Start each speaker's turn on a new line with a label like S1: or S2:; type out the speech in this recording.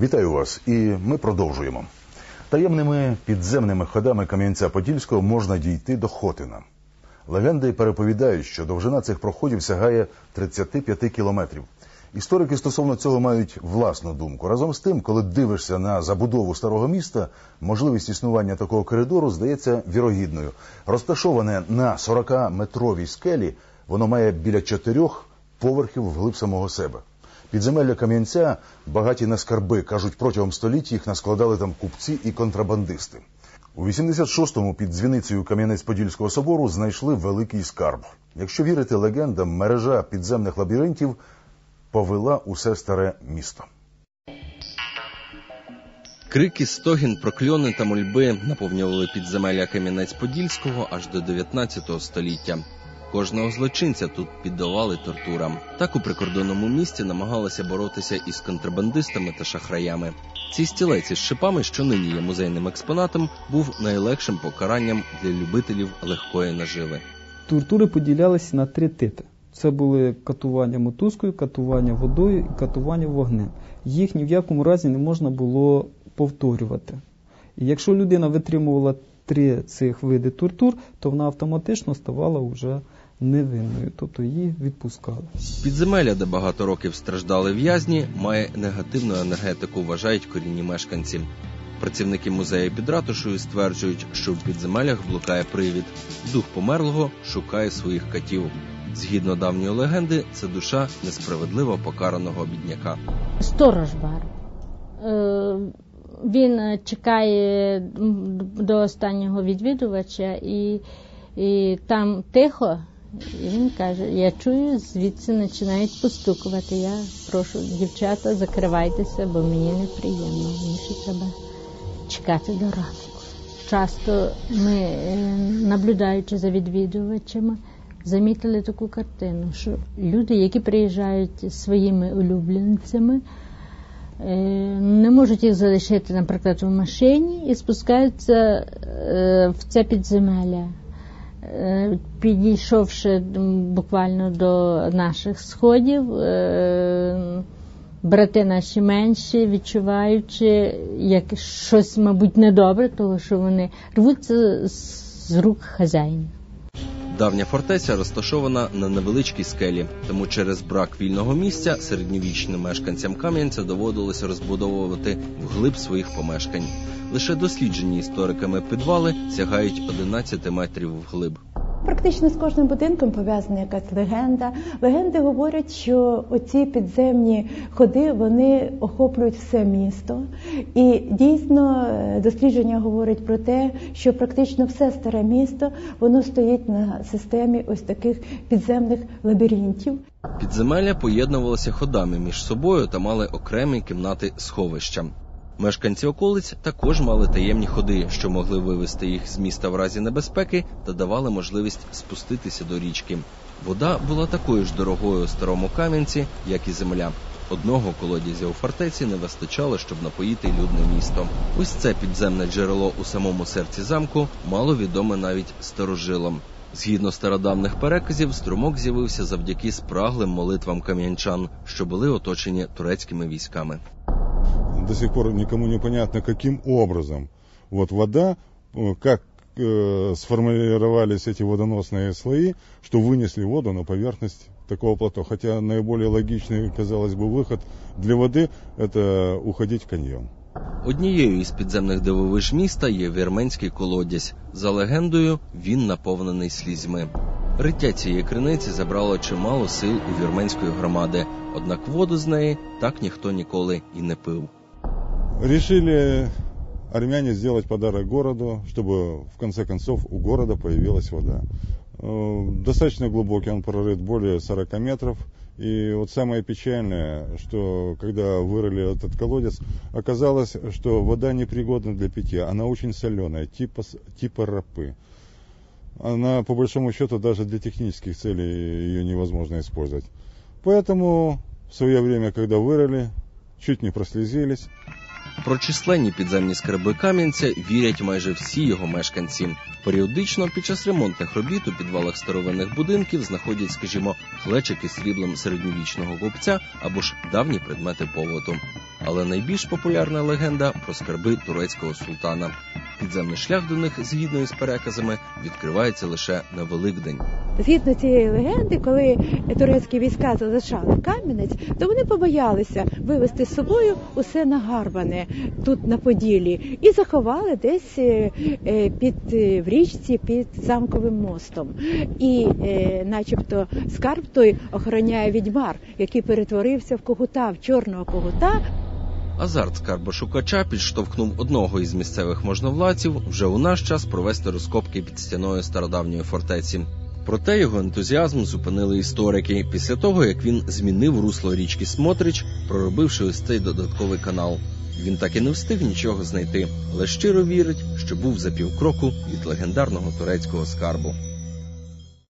S1: Вітаю вас, і ми продовжуємо. Таємними підземними ходами Кам'янця-Подільського можна дійти до Хотина. Легенди переповідають, що довжина цих проходів сягає 35 кілометрів. Історики стосовно цього мають власну думку. Разом з тим, коли дивишся на забудову старого міста, можливість існування такого коридору здається вірогідною. Розташоване на 40-метровій скелі, воно має біля чотирьох поверхів вглиб самого себе. Підземелля Кам'янця багаті на скарби. Кажуть, протягом століть їх наскладали там купці і контрабандисти. У 86-му під дзвіницею Кам'янець-Подільського собору знайшли великий скарб. Якщо вірити легендам, мережа підземних лабіринтів повела усе старе місто.
S2: Крики, стогін, прокльони та мольби наповнювали підземелля Кам'янець-Подільського аж до 19 століття. Кожного злочинця тут піддавали тортурам. Так у прикордонному місті намагалися боротися із контрабандистами та шахраями. Цей стілець із шипами, що нині є музейним експонатом, був найлегшим покаранням для любителів легкої наживи.
S3: Тортури поділялися на три типи: це були катування мотузкою, катування водою і катування вогнем. Їх ні в якому разі не можна було повторювати. І якщо людина витримувала три цих види тортур, то вона автоматично ставала вже невинною, тобто її відпускали.
S2: Підземелля, де багато років страждали в'язні, має негативну енергетику, вважають корінні мешканці. Працівники музею під ратушою стверджують, що в підземеллях блукає привід. Дух померлого шукає своїх катів. Згідно давньої легенди, це душа несправедливо покараного бідняка.
S4: Сторож бар. Е, Він чекає до останнього відвідувача, і, і там тихо. І він каже: я чую, звідси починають постукувати. Я прошу, дівчата, закривайтеся, бо мені неприємно. Мені ще треба чекати до ранку. Часто ми, е, наблюдаючи за відвідувачами, замітили таку картину, що люди, які приїжджають своїми улюбленцями, е, не можуть їх залишити, наприклад, в машині і спускаються е, в це підземелля. Е, Підійшовши буквально до наших сходів, брати наші менші, відчуваючи як щось, мабуть, недобре, тому що вони рвуться з рук хазяїна.
S2: Давня фортеця розташована на невеличкій скелі, тому через брак вільного місця середньовічним мешканцям Кам'янця доводилося розбудовувати вглиб своїх помешкань. Лише досліджені істориками підвали сягають 11 метрів вглиб.
S5: Практично з кожним будинком пов'язана якась легенда. Легенди говорять, що оці підземні ходи вони охоплюють все місто. І дійсно дослідження говорять про те, що практично все старе місто воно стоїть на системі ось таких підземних лабіринтів.
S2: Підземелля поєднувалися ходами між собою та мали окремі кімнати сховища. Мешканці околиць також мали таємні ходи, що могли вивести їх з міста в разі небезпеки та давали можливість спуститися до річки. Вода була такою ж дорогою у старому кам'янці, як і земля. Одного колодязя у фортеці не вистачало, щоб напоїти людне місто. Ось це підземне джерело у самому серці замку мало відоме навіть старожилам. Згідно стародавних переказів, струмок з'явився завдяки спраглим молитвам кам'янчан, що були оточені турецькими військами
S6: До сих пор никому не понятно, каким образом вот вода, как э, сформировались эти водоносные слои, что вынесли воду на поверхность такого плато. Хотя наиболее логичный, казалось бы, выход для воды – это уходить в каньон.
S2: Однією із підземних дивовиж міста є вірменський колодязь. За легендою, він наповнений слізьми. Риття цієї криниці забрало чимало сил у вірменської громади, однак воду з неї так ніхто ніколи і не пив.
S6: Решили армяне сделать подарок городу, чтобы в конце концов у города появилась вода. Достаточно глубокий, он прорыт более 40 метров. И вот самое печальное, что когда вырыли этот колодец, оказалось, что вода непригодна для питья. Она очень соленая, типа, типа рапы. Она, по большому счету, даже для технических целей ее невозможно использовать. Поэтому в свое время, когда вырыли, чуть не прослезились,
S2: Про численні підземні скарби Кам'янця вірять майже всі його мешканці. Періодично під час ремонтних робіт у підвалах старовинних будинків знаходять, скажімо, хлечики з сріблом середньовічного купця або ж давні предмети поводу. Але найбільш популярна легенда про скарби турецького султана. Підземний шлях до них, згідно із переказами, відкривається лише на Великдень.
S5: Згідно цієї легенди, коли турецькі війська залишали Кам'янець, то вони побоялися вивезти з собою усе нагарбане тут на Поділі і заховали десь е, е, під е, в річці під замковим мостом. І, начебто, скарб той охороняє відьмар, який перетворився в когута, в чорного когута,
S2: Азарт скарбошукача підштовхнув одного із місцевих можновладців вже у наш час провести розкопки під стіною стародавньої фортеці. Проте його ентузіазм зупинили історики після того, як він змінив русло річки Смотрич, проробивши ось цей додатковий канал. Він так і не встиг нічого знайти, але щиро вірить, що був за півкроку від легендарного турецького скарбу.